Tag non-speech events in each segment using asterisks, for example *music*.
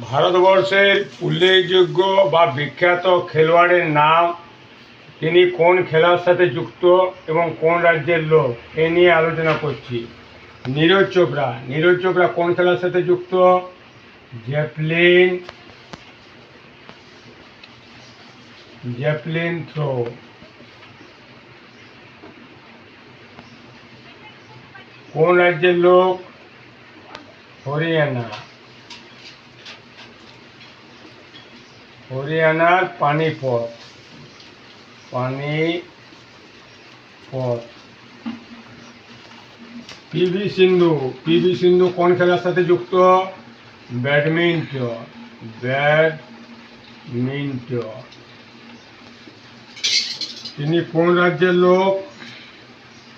ভারতবর্ষের উল্লেখযোগ্য বা বিখ্যাত খেলোয়াড়ের নাম, তিনি কোন খেলার সাথে যুক্ত এবং কোন রাজ্যের লোক, এ নিয়ে আলোচনা করছি। নীরজ চোপড়া নীরজ চোপড়া কোন খেলার সাথে যুক্ত? Javelin javelin throw. কোন রাজ্যের লোক? হরিয়ানা। হরিয়ানার পানিপথ। পানিপথ। পিভি সিন্ধু। পিভি সিন্ধু কোন খেলার সাথে যুক্ত? ব্যাডমিন্টন। ব্যাডমিন্টন। তিনি কোন রাজ্যের লোক?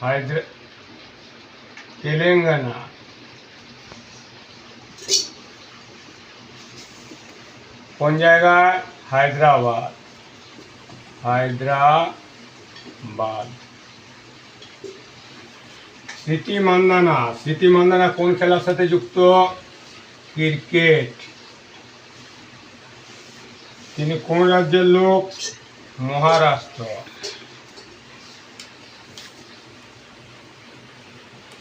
হায়দ্রা, তেলেঙ্গানা। কোন জায়গায়? হায়দ্রাবাদ। হায়দ্রাবাদ। স্মৃতি মান্দানা। স্মৃতি মান্দানা কোন খেলার সাথে যুক্ত? ক্রিকেট। তিনি কোন রাজ্যের লোক? মহারাষ্ট্র।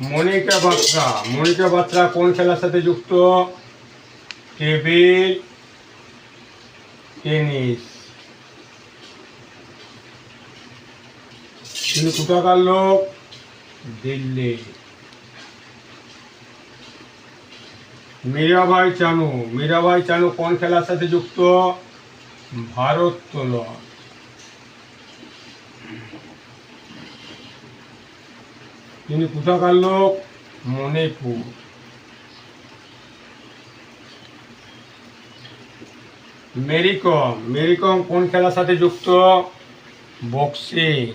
মনিকা বাত্রা। মনিকা বাত্রা কোন খেলার সাথে যুক্ত? টেবিল টেনিস তিনি কোথাকার লোক দিল্লি মীরাবাই চানু মীরাবাই চানু কোন খেলার সাথে যুক্ত ভারোত্তোলন তিনি কোথাকার লোক মণিপুর মেরিকম মেরিকম কোন খেলার সাথে যুক্ত? বক্সিং।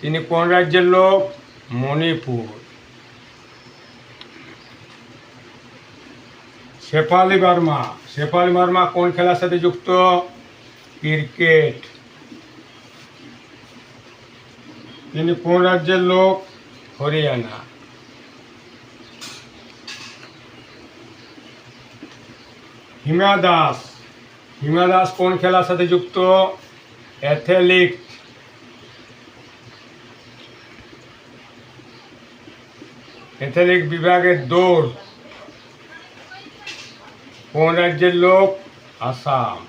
তিনি কোন রাজ্যের লোক? মণিপুর। শেফালি বার্মা। শেফালি বার্মা কোন খেলার সাথে যুক্ত? ক্রিকেট। তিনি কোন রাজ্যের লোক? হরিয়ানা। হিমা দাস। হিমা দাস কোন খেলার সাথে যুক্ত? অ্যাথলেটিক অ্যাথলেটিক বিভাগের দৌড়। কোন রাজ্যের লোক? আসাম।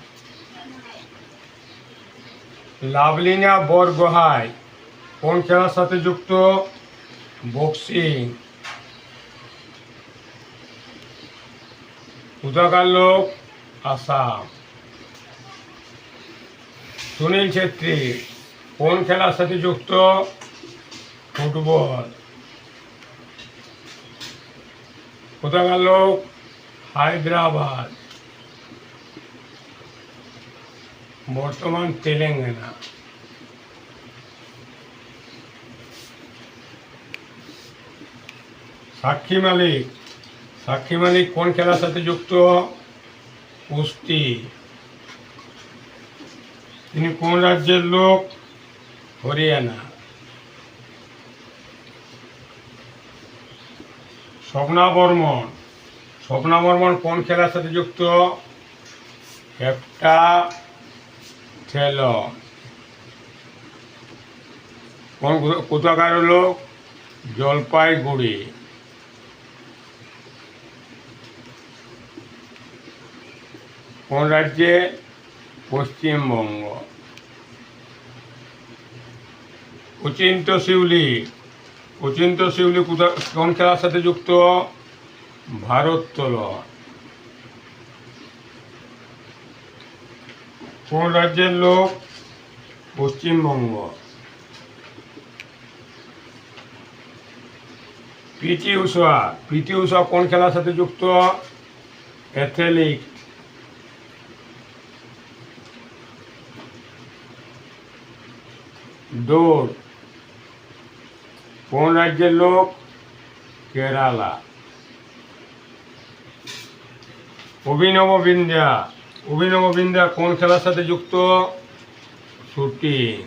লাভলিনা বরগোহাই। কোন খেলার সাথে যুক্ত? বক্সিং কোথাকার আসাম। সুনীল ছেত্রী, কোন খেলার সাথে যুক্ত? ফুটবল। কোথাকার হায়দ্রাবাদ। বর্তমান তেলেঙ্গানা। সাক্ষী মালিক সাক্ষী মালিক কোন খেলার সাথে যুক্ত? কুস্তি। তিনি কোন রাজ্যের লোক? হরিয়ানা। স্বপ্না বর্মন। স্বপ্না বর্মন কোন খেলার সাথে যুক্ত? হেপ্টা ঠেল। কোন কোথাকার লোক? জলপাইগুড়ি। কোন রাজ্যে? পশ্চিমবঙ্গ। অচিন্ত শিউলি। অচিন্ত শিউলি কোন খেলার সাথে যুক্ত? ভারোত্তোলন কোন রাজ্যের লোক? পশ্চিমবঙ্গ। পিটি উষা। পিটি উষা কোন খেলার সাথে যুক্ত? অ্যাথলেটিক দৌড় কোন রাজ্যের লোক? কেরালা। অভিনব বিন্ধ্যা। অভিনব বিন্ধ্যা কোন খেলার সাথে যুক্ত? শুটিং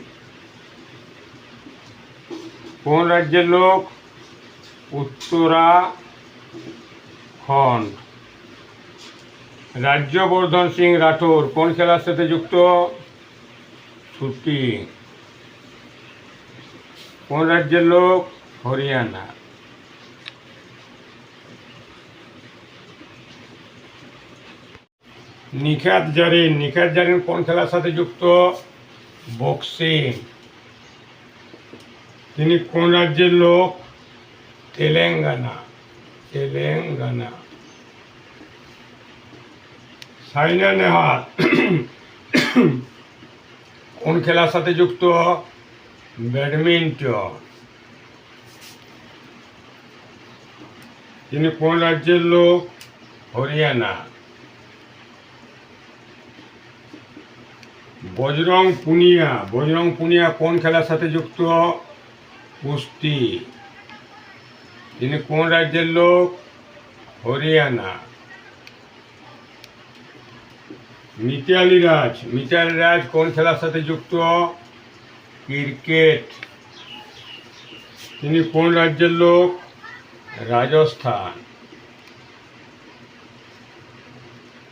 কোন রাজ্যের লোক? উত্তরাখণ্ড রাজ্যবর্ধন সিং রাঠোর কোন খেলার সাথে যুক্ত? শুটিং কোন রাজ্যের লোক? হরিয়ানা। নিখাত জারিন নিখাত জারিন কোন খেলার সাথে যুক্ত? বক্সিং। তিনি কোন রাজ্যের লোক? তেলেঙ্গানা। তেলেঙ্গানা। সাইনা নেহাল কোন খেলার সাথে যুক্ত? ব্যাডমিন্টন। তিনি কোন রাজ্যের লোক? হরিয়ানা। বজরং পুনিয়া। বজরং পুনিয়া কোন খেলার সাথে যুক্ত? কুস্তি। তিনি কোন রাজ্যের লোক? হরিয়ানা। মিতালি রাজ। মিতালি রাজ কোন খেলার সাথে যুক্ত? ক্রিকেট। তিনি কোন রাজ্যের লোক? রাজস্থান।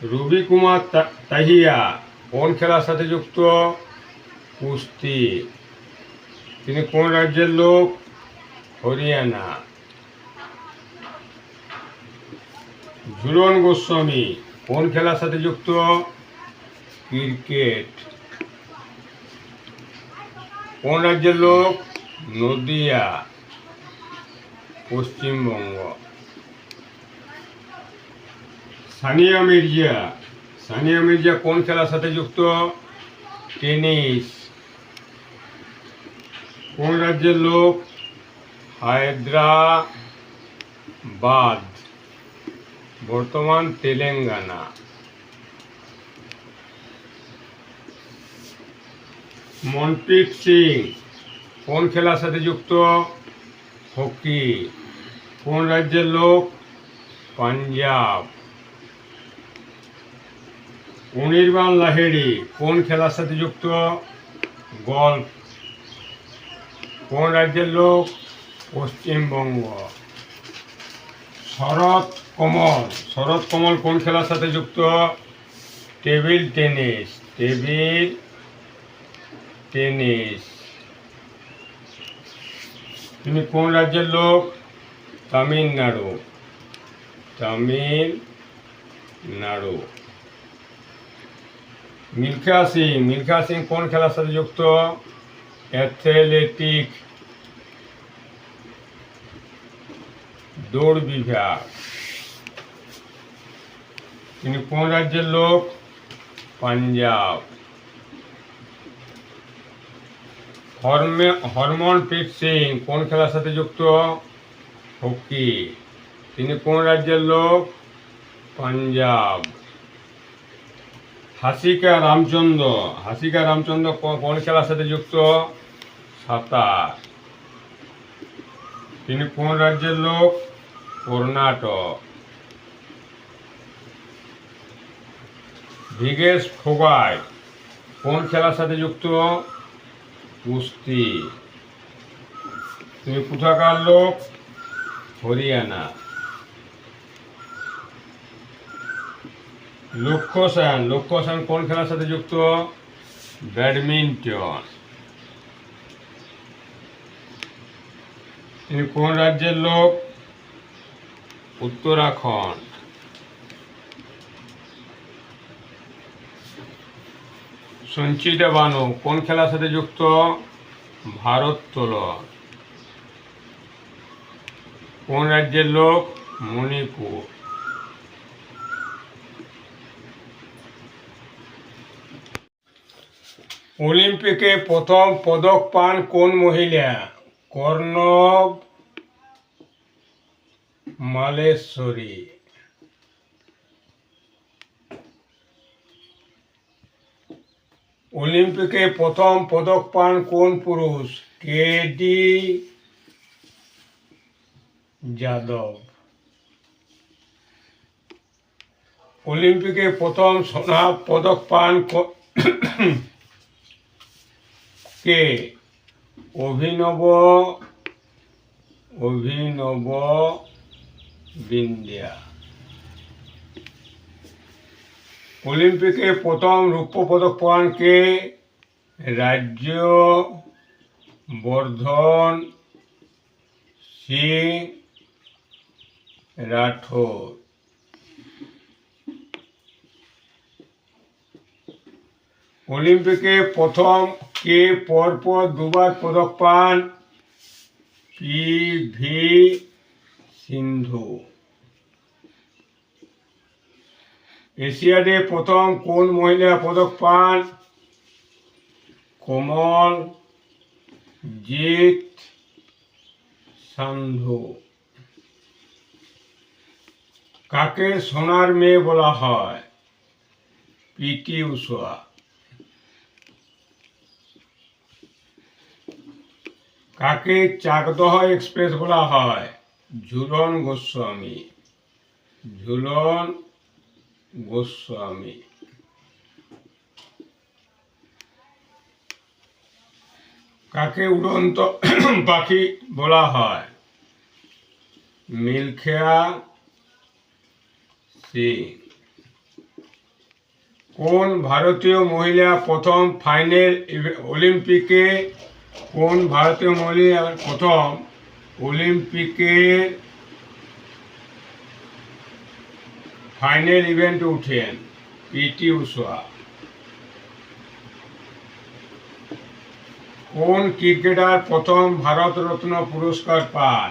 রবি কুমার তাহিয়া কোন খেলার সাথে যুক্ত? কুস্তি। তিনি কোন রাজ্যের লোক? হরিয়ানা। ঝুলন গোস্বামী কোন খেলার সাথে যুক্ত? ক্রিকেট। কোন রাজ্যের লোক? নদিয়া, পশ্চিমবঙ্গ। সানিয়া মির্জা। সানিয়া মির্জা কোন খেলার সাথে যুক্ত? টেনিস। কোন রাজ্যের লোক? হায়দ্রাবাদ। বর্তমান তেলেঙ্গানা। মনপ্রীত সিং, কোন খেলার সাথে যুক্ত? হকি। কোন রাজ্যের লোক? পাঞ্জাব। অনির্বাণ লাহেরি কোন খেলার সাথে যুক্ত? গল্ফ। কোন রাজ্যের লোক? পশ্চিমবঙ্গ। শরৎ কমল। শরৎ কমল কোন খেলার সাথে যুক্ত? Table tennis. টেবিল টেনিস তিনি কোন রাজ্যের লোক? তামিলনাড়ু। তামিলনাড়ু। মিল্খা সিং। মিল্খা সিং কোন খেলার সাথে যুক্ত? অ্যাথলেটিক। দৌড় বিভাগ। তিনি কোন রাজ্যের লোক? পাঞ্জাব। হরমে হরমনপ্রীত সিং, কোন খেলার সাথে যুক্ত? হকি। তিনি কোন রাজ্যের লোক? পাঞ্জাব। হাসিকা রামচন্দ্র। হাসিকা রামচন্দ্র কোন খেলার সাথে যুক্ত? সাঁতার। তিনি কোন রাজ্যের লোক? কর্ণাটক। ভিগেশ ফোগাই কোন খেলার সাথে যুক্ত? কুস্তি তুমি কোথাকার লোক? হরিয়ানা। লক্ষ্য সেন লক্ষ্য সেন কোন খেলার সাথে যুক্ত? ব্যাডমিন্টন। তিনি কোন রাজ্যের লোক? উত্তরাখণ্ড। সঞ্চিতা বানু কোন খেলার সাথে যুক্ত? ভারোত্তোলন কোন রাজ্যের লোক? মণিপুর। অলিম্পিকে প্রথম পদক পান কোন মহিলা? কর্ণব মালেশ্বরী। অলিম্পিকে প্রথম পদক পান কোন পুরুষ? কেডি যাদব। অলিম্পিকে প্রথম সোনা পদক পান *coughs* কে অভিনব অভিনব বিন্দিয়া অলিম্পিকে প্রথম রৌপ্য পদক পান কে রাজ্য বর্ধন সিং. রাঠোর অলিম্পিকে প্রথম কে পরপর দুবার পদক পান পি. ভি. সিন্ধু। এশিয়াডে প্রথম কোন মহিলা পদক পান? কোমল, জিৎ, সান্ধু। কাকে সোনার মেয়ে বলা হয়? পিটি উষা। কাকে চাকদহ এক্সপ্রেস বলা হয়? ঝুলন গোস্বামী। ঝুলন গোস্বামী। কাকে উড়ন্ত পাখি বলা হয়? মিলখেয়া সিং। কোন ভারতীয় মহিলা প্রথম ফাইনাল অলিম্পিকে, কোন ভারতীয় মহিলা প্রথম অলিম্পিকের ফাইনাল ইভেন্টে উঠেন পিটি উষা। কোন ক্রিকেটার প্রথম ভারতরত্ন পুরস্কার পান?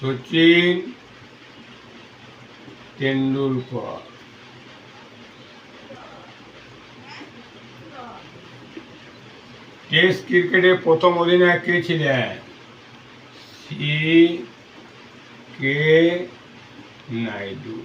সচিন তেন্ডুলকর। টেস্ট ক্রিকেটে প্রথম অধিনায়ক কে ছিলেন? সি. কে. নাইডু।